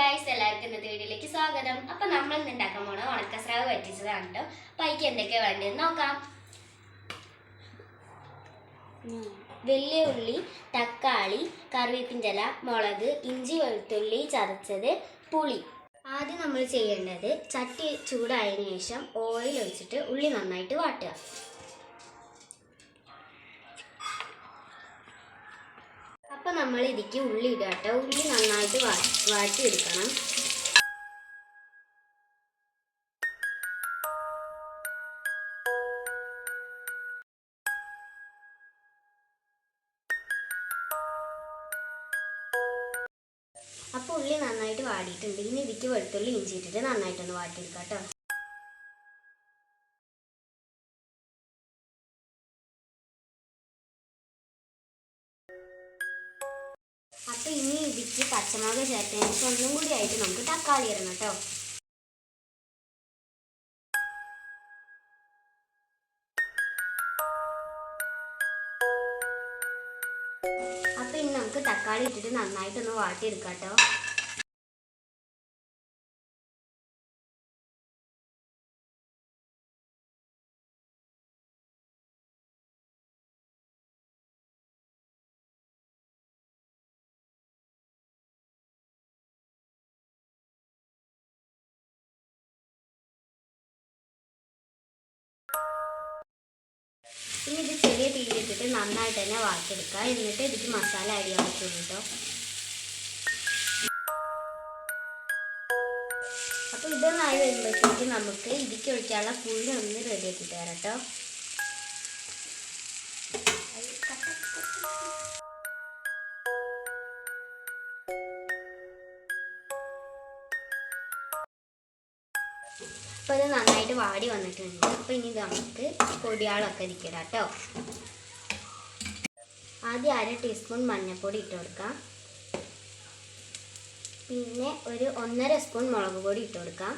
Guys എല്ലാവർക്കും ഇന്നത്തെ വീഡിയോയിലേക്ക് സ്വാഗതം. അപ്പൊ നമ്മൾ ഇന്ന് ഉണ്ടാക്കാൻ പോണ ഉണക്കസ്രാവ് പറ്റിച്ചതാണ് കേട്ടോ അപ്പൊ അതിക്ക് എന്തൊക്കെ വേണ്ടതെന്ന് നോക്കാം. വലിയ ഉള്ളി തക്കാളി കറിവേപ്പിൻചല മുളക് ഇഞ്ചി വെളുത്തുള്ളി ചതച്ചത് പുളി. ആദ്യം നമ്മൾ ചെയ്യേണ്ടത് ചട്ടി ചൂടായതിനു ശേഷം ഓയിൽ ഒഴിച്ചിട്ട് ഉള്ളി നന്നായിട്ട് വാട്ടുക. നമ്മൾ ഇതിക്ക് ഉള്ളി ഇടുക കേട്ടോ. ഉള്ളി നന്നായിട്ട് വാ- വാട്ടിയെടുക്കണം. അപ്പോൾ ഉള്ളി നന്നായിട്ട് വാടിയിട്ടുണ്ട്. ഇനി ഇതിക്ക് വെളുത്തുള്ളി ഇഞ്ചി ഇട്ടിട്ട് നന്നായിട്ടൊന്ന് വാട്ടിയെടുക്കാം കേട്ടോ. അപ്പൊ ഇനി ഇതിക്ക് പച്ചമുളക് ചേർത്തതിന് ശേഷം ഒന്നും കൂടി ആയിട്ട് നമുക്ക് തക്കാളി ഇടണം കേട്ടോ. അപ്പൊ ഇനി നമുക്ക് തക്കാളി ഇട്ടിട്ട് നന്നായിട്ടൊന്ന് വാട്ടിയെടുക്കാം കേട്ടോ. ഇനി ഇത് ചെറിയ തീയിലിട്ടിട്ട് നന്നായിട്ട് തന്നെ വാട്ടിയെടുക്കുക. എന്നിട്ട് ഇതിക്ക് മസാല ചെയ്യാൻ പറ്റുള്ളൂ കേട്ടോ. അപ്പൊ ഇതൊന്നായി വരുമ്പോഴത്തേക്ക് നമുക്ക് ഇതിക്ക് ഒഴിക്കാനുള്ള പുളി ഒന്ന് റെഡിയാക്കി തരാം കേട്ടോ. അപ്പോൾ ഇത് നന്നായിട്ട് വാടി വന്നിട്ടുണ്ട്. അപ്പോൾ ഇനി ഇത് നമുക്ക് പൊടിയാളൊക്കെ ഇരിക്കടാം കേട്ടോ ആദ്യം അര ടീസ്പൂൺ മഞ്ഞൾപ്പൊടി ഇട്ട് കൊടുക്കാം. പിന്നെ ഒരു ഒന്നര സ്പൂൺ മുളക് പൊടി ഇട്ട് കൊടുക്കാം.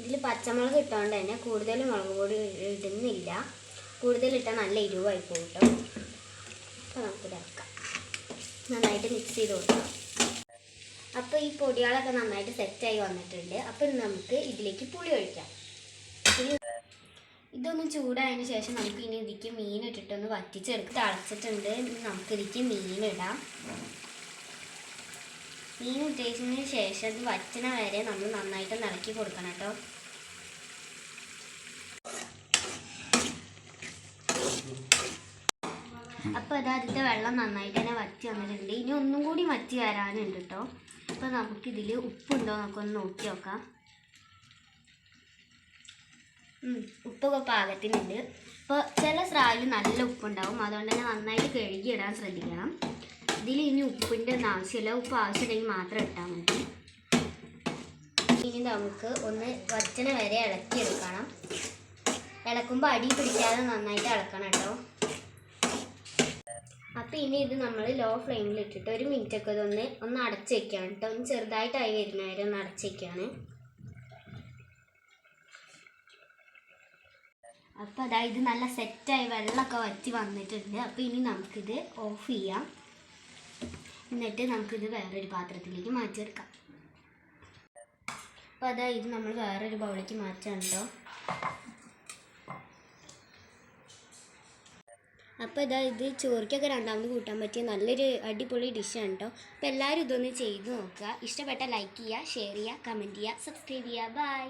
ഇതിൽ പച്ചമുളക് ഇട്ടുകൊണ്ട് തന്നെ കൂടുതൽ മുളക് പൊടി ഇടുന്നില്ല. കൂടുതൽ ഇട്ടാൽ നല്ല എരിവായി പോകും കേട്ടോ അപ്പോൾ നമുക്ക് ഇറക്കാം നന്നായിട്ട് മിക്സ് ചെയ്ത് കൊടുക്കാം. അപ്പോൾ ഈ പൊടികളൊക്കെ നന്നായിട്ട് സെറ്റായി വന്നിട്ടുണ്ട്. അപ്പോൾ നമുക്ക് ഇതിലേക്ക് പുളി ഒഴിക്കാം. ഇതൊന്ന് ചൂടായതിനു ശേഷം നമുക്ക് ഇനി ഇതിക്ക് മീൻ ഇട്ടിട്ടൊന്ന് വറ്റിച്ചെടുത്ത് തിളച്ചിട്ടുണ്ട്. നമുക്ക് ഇതിക്ക് മീൻ ഇടാം. മീൻ ഉദ്ദേശിച്ചതിന് ശേഷം ഇത് വറ്റണ വരെ നമ്മൾ നന്നായിട്ട് നിറക്കി കൊടുക്കണം കേട്ടോ. അപ്പോൾ അത് അതിന്റെ വെള്ളം നന്നായിട്ട് തന്നെ വറ്റി വന്നിട്ടുണ്ട്. ഇനി ഒന്നും കൂടി വറ്റി വരാനുണ്ട് കേട്ടോ. അപ്പോൾ നമുക്കിതിൽ ഉപ്പുണ്ടോ നമുക്കൊന്ന് നോക്കി നോക്കാം. ഉപ്പൊക്കെ പാകത്തിനുണ്ട്. ഇപ്പോൾ ചില സ്രാവിൽ നല്ല ഉപ്പുണ്ടാവും. അതുകൊണ്ട് തന്നെ നന്നായിട്ട് കഴുകി ഇടാൻ ശ്രദ്ധിക്കണം. ഇതിൽ ഇനി ഉപ്പിന്റെ ഒന്നും ആവശ്യമില്ല. ഉപ്പ് ആവശ്യമുണ്ടെങ്കിൽ മാത്രം ഇട്ടാൽ മതി. ഇനി നമുക്ക് ഒന്ന് വച്ചന വരെ ഇളക്കി ഇളക്കിയെടുക്കണം. ഇളക്കുമ്പോൾ അടി പിടിക്കാതെ നന്നായിട്ട് ഇളക്കണം കേട്ടോ. അപ്പോൾ ഇനി ഇത് നമ്മൾ ലോ ഫ്ലെയിമിൽ ഇട്ടിട്ട് ഒരു മിനിറ്റ് ഒക്കെ ഇതൊന്ന് ഒന്ന് അടച്ച് വെക്കുകയാണ് കേട്ടോ ഒന്ന് ചെറുതായിട്ടായി വരുന്നവരെ ഒന്ന് അടച്ച് വെക്കുകയാണ് അപ്പോൾ അതായത് നല്ല സെറ്റായി വെള്ളമൊക്കെ വറ്റി വന്നിട്ടുണ്ട്. അപ്പോൾ ഇനി നമുക്കിത് ഓഫ് ചെയ്യാം. എന്നിട്ട് നമുക്കിത് വേറൊരു പാത്രത്തിലേക്ക് മാറ്റിയെടുക്കാം. അപ്പോൾ അതായത് നമ്മൾ വേറൊരു ബൗളിലേക്ക് മാറ്റാം അപ്പോൾ ഇതാ ഇത് ചോറിക്കൊക്കെ രണ്ടാമത് കൂട്ടാൻ പറ്റിയ നല്ലൊരു അടിപൊളി ഡിഷാണ് കേട്ടോ അപ്പോൾ എല്ലാവരും ഇതൊന്ന് ചെയ്ത് നോക്കുക. ഇഷ്ടപ്പെട്ട ലൈക്ക് ചെയ്യുക ഷെയർ ചെയ്യുക കമന്റ് ചെയ്യുക സബ്സ്ക്രൈബ് ചെയ്യുക. ബൈ